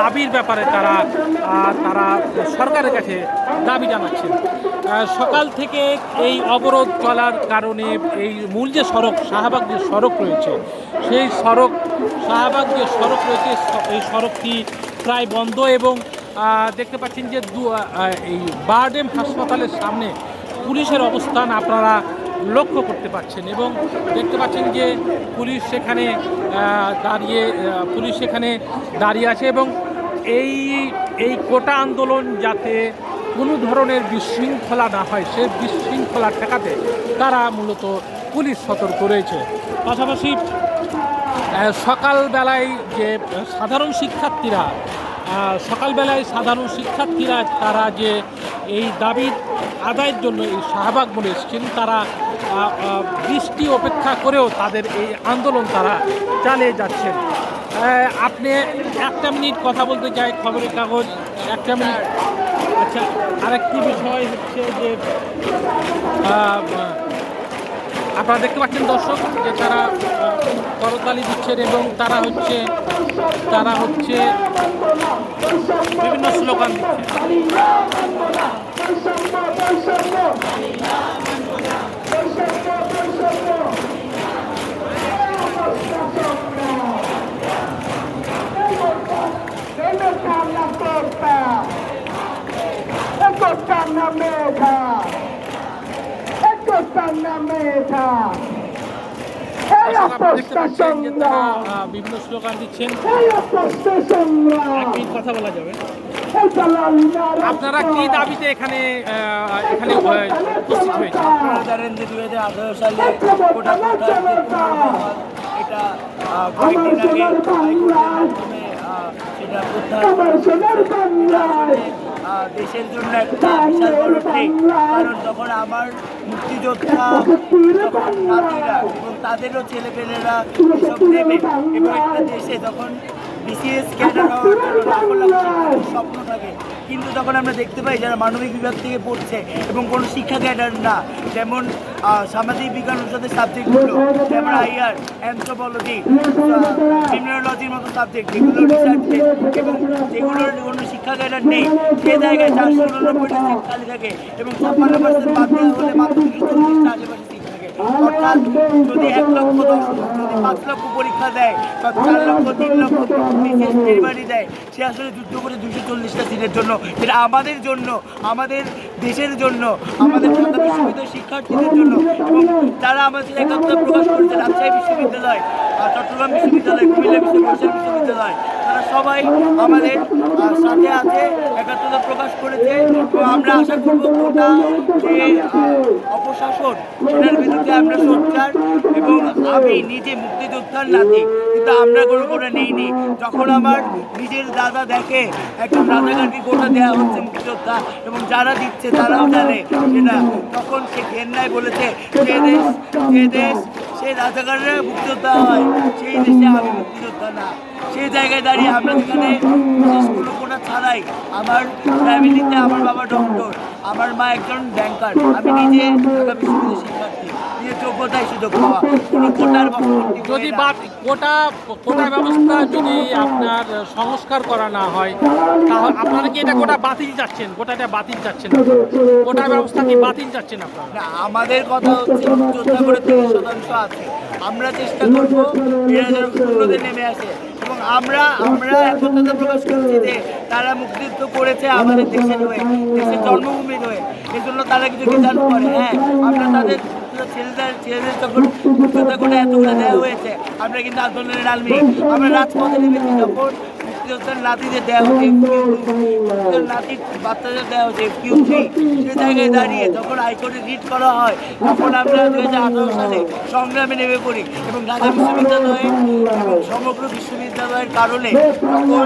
দাবির ব্যাপারে তারা তারা সরকারের কাছে দাবি জানাচ্ছেন। সকাল থেকে এই অবরোধ চলার কারণে এই মূল যে সড়ক, শাহবাগ যে সড়ক রয়েছে, সেই সড়ক, শাহবাগ যে সড়ক রয়েছে, এই সড়কটি প্রায় বন্ধ এবং দেখতে পাচ্ছেন যে এই বারডেম হাসপাতালের সামনে পুলিশের অবস্থান আপনারা লক্ষ্য করতে পারছেন এবং দেখতে পাচ্ছেন যে পুলিশ সেখানে দাঁড়িয়ে পুলিশ সেখানে দাঁড়িয়ে আছে এবং এই এই কোটা আন্দোলন যাতে কোনো ধরনের বিশৃঙ্খলা না হয়, সে বিশৃঙ্খলা ঠেকাতে তারা মূলত পুলিশ সতর্ক রয়েছে। পাশাপাশি সকালবেলায় যে সাধারণ শিক্ষার্থীরা সকালবেলায় সাধারণ শিক্ষার্থীরা, তারা যে এই দাবির আদায়ের জন্য এই শাহবাগ বলে এসেছেন, তারা বৃষ্টি অপেক্ষা করেও তাদের এই আন্দোলন তারা চালিয়ে যাচ্ছেন আপনি একটা মিনিট কথা বলতে চাই, খবরের কাগজ, একটা মিনিট। আচ্ছা আরেকটি বিষয় হচ্ছে যে আপনারা দেখতে পাচ্ছেন দর্শক, যে তারা করতালি দিচ্ছেন এবং তারা হচ্ছে তারা হচ্ছে বিভিন্ন স্লোগান দিচ্ছে বিভিন্ন স্লোগান দিচ্ছেন। এই অপোস্টা সংগ্রাম এক মিনিট কথা বলা যাবে। আপনারা কি দাবিতে এখানে এখানে উপস্থিত হয়েছে সালে এটা কয়েকদিন আগে সেটা দেশের জন্য একটা বিশাল বড় ঠিক কারণ তখন আমার মুক্তিযোদ্ধা তখন নাতিরা এবং তাদেরও ছেলেপেলেরা এসব নেবে। এবং একটা দেশে তখন বিসিএস ক্যাডার হওয়ার জন্য লাখো লাখো স্বপ্ন থাকে। কিন্তু তখন আমরা দেখতে পাই যারা মানবিক বিভাগ থেকে পড়ছে এবং কোনো শিক্ষা ক্যাডার না যেমন সামাজিক বিজ্ঞান অনুষদের সাবজেক্টগুলো যেমন আইআর অ্যান্থ্রোপোলজি ক্রিমিনোলজির মতো সাবজেক্ট যেগুলো রিসার্চ এবং যেগুলোর কোনো শিক্ষা ক্যাডার নেই সে জায়গায় চারশো উননব্বইটা সিট খালি থাকে এবং ছাপ্পান্ন পার্সেন্ট বাদ দেওয়া হলে মাত্র চল্লিশটা আশেপাশে অর্থাৎ যদি এক লক্ষ দশ যদি পাঁচ লক্ষ পরীক্ষা দেয়, বা চার লক্ষ, তিন লক্ষ দেয়, সে আসলে যুদ্ধ করে দুশো চল্লিশটা সিটের জন্য। এটা আমাদের জন্য, আমাদের দেশের জন্য, আমাদের শিক্ষার্থীদের জন্য। এবং তারা আমাদের একাত্মতা প্রকাশ করেছে রাজশাহী বিশ্ববিদ্যালয় আর চট্টগ্রাম বিশ্ববিদ্যালয়, কুমিল্লা বিশ্ববিদ্যালয় বিশ্ববিদ্যালয় সবাই আমাদের সাথে আছে, একাত্মতা প্রকাশ করেছে। আমরা আশা করব কোটা যে অপশাসন, সেটার বিরুদ্ধে আমরা সোচ্চার এবং আমি নিজে মুক্তিযোদ্ধার নাতি, কিন্তু আমরা কোনো করে নেইনি। যখন আমার নিজের দাদা দেখে একজন রাজাকারকে গোটা দেওয়া হচ্ছে মুক্তিযোদ্ধা এবং যারা দিচ্ছে তারাও জানে সেটা, তখন সে ঘেন্নায় বলেছে, যে দেশ যে দেশ সে রাজাকাররা মুক্তিযোদ্ধা হয়, সেই দেশে আমি মুক্তিযোদ্ধা না। সেই জায়গায় দাঁড়িয়ে আমরা যেখানে বিশেষ কোনো ছাড়াই আমার ফ্যামিলিতে আমার বাবা ডক্টর আমার মা একজন ব্যাংকার আমি নিজে ঢাকা সুযোগ পাওয়া। কোটার যদি। কোটা কোটা ব্যবস্থা যদি আপনার সংস্কার করা না হয় তাহলে আপনারা কি এটা কোটা বাতিল যাচ্ছেন কোটাটা বাতিল যাচ্ছেন কোটা ব্যবস্থা কি বাতিল যাচ্ছেন আপনারা? আমাদের কথা হচ্ছে যোদ্ধা করে তিরিশ শতাংশ আছে। আমরা চেষ্টা করব এরা যেন শূন্যতে নেমে আসে। এবং আমরা আমরা একতা প্রকাশ করছি যে তারা মুক্তিযুদ্ধ করেছে আমাদের দেশের হয়ে দেশের জন্মভূমির হয়ে। এই জন্য তারা কিছু রেজাল্ট করে। হ্যাঁ আমরা তাদের ছেলেদের ছেলেদের হয়েছে আমরা কিন্তু আন্দোলনের নামি আমরা রাজপথে নেমেছি যখন নাতিদের দেওয়া হচ্ছে মুক্তিযোদ্ধার নাতির বাচ্চাদের দেওয়া হচ্ছে কিউ থ্রি সে জায়গায় দাঁড়িয়ে যখন হাইকোর্টে রিট করা হয় তখন আমরা দুই হাজার আঠারো সালে সংগ্রামে নেমে পড়ি এবং ঢাকা বিশ্ববিদ্যালয়ে এবং সমগ্র বিশ্ববিদ্যালয়ের কারণে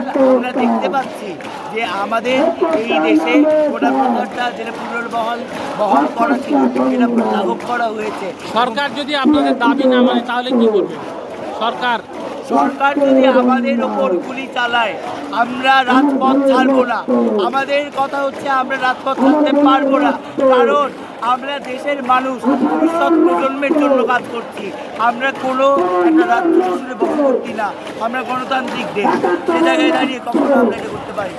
তখন আমরা দেখতে পাচ্ছি যে আমাদের এই দেশে কোটা যেটা পুনর্বহাল বহাল করা ছিল সেটা লাঘব করা হয়েছে। সরকার যদি আপনাদের দাবি না মানে তাহলে কি করবে? সরকার সরকার যদি আমাদের ওপর গুলি চালায়, আমরা রাজপথ ছাড়বো না। আমাদের কথা হচ্ছে আমরা রাজপথ ছাড়তে পারব না। কারণ আমরা দেশের মানুষ ভবিষ্যৎ প্রজন্মের জন্য কাজ করছি। আমরা কোনো একটা রাজ্য শাসনে করছি না। আমরা গণতান্ত্রিক দেশ। সে জায়গায় দাঁড়িয়ে কখনো আমরা এটা করতে পারি।